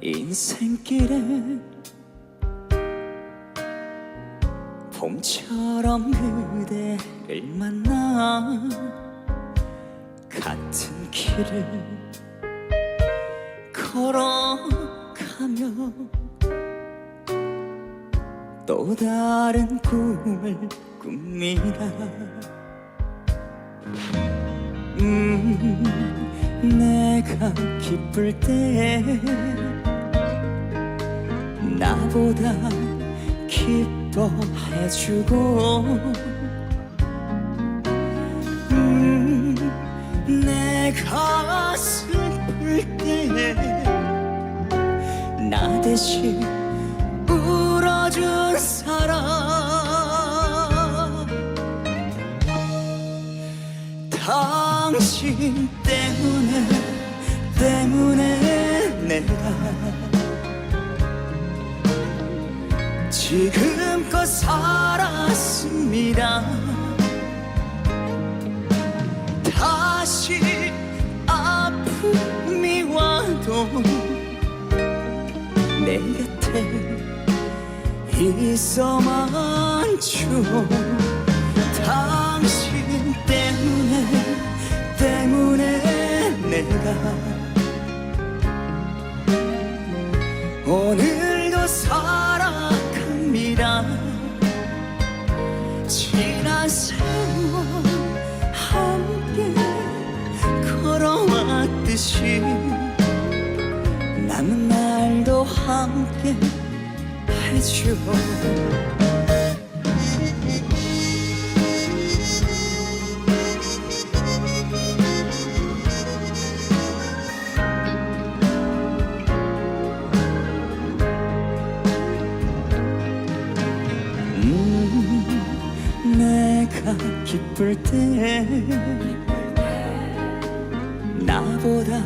인생길에 봄처럼 그대를 만나 같은 길을 걸어가며 또 다른 꿈을 꿉니다 음, 내가 기쁠 때 나보다 기뻐해주고. 음, 내가 슬플 때 나 대신 울어준 사람. 당신 때문에 때문에 내가 지금껏 살았습니다. 다시 아픔이 와도 내 곁에 있어만 줘. 당신 때문에 지난 세월 함께 걸어왔듯이 남은 날도 함께 해줘 기쁠 때 나보다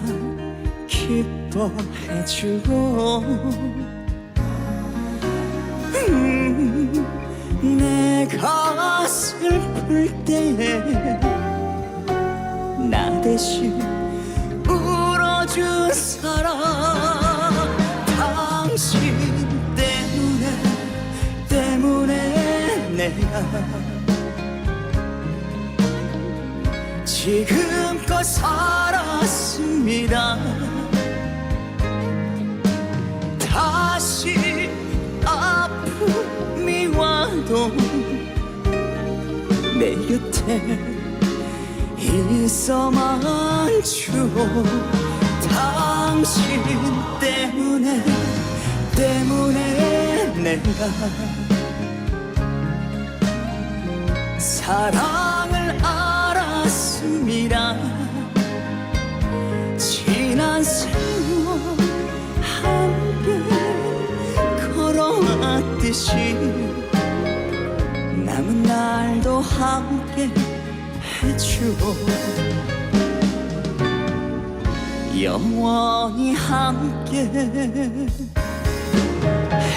기뻐해주고 음, 내가 슬플 때 나 대신 울어준 사람 당신 때문에 때문에 내가 지금껏 살았습니다. 다시 아픔이 와도 내 곁에 있어만 줘 당신 때문에 때문에 내가 사랑을 알 았습니다 지난 세월 함께 걸어왔듯이 남은 날도 함께 해주고 영원히 함께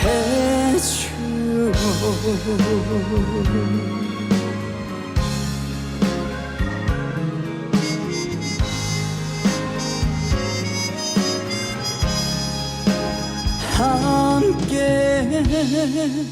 함 해줘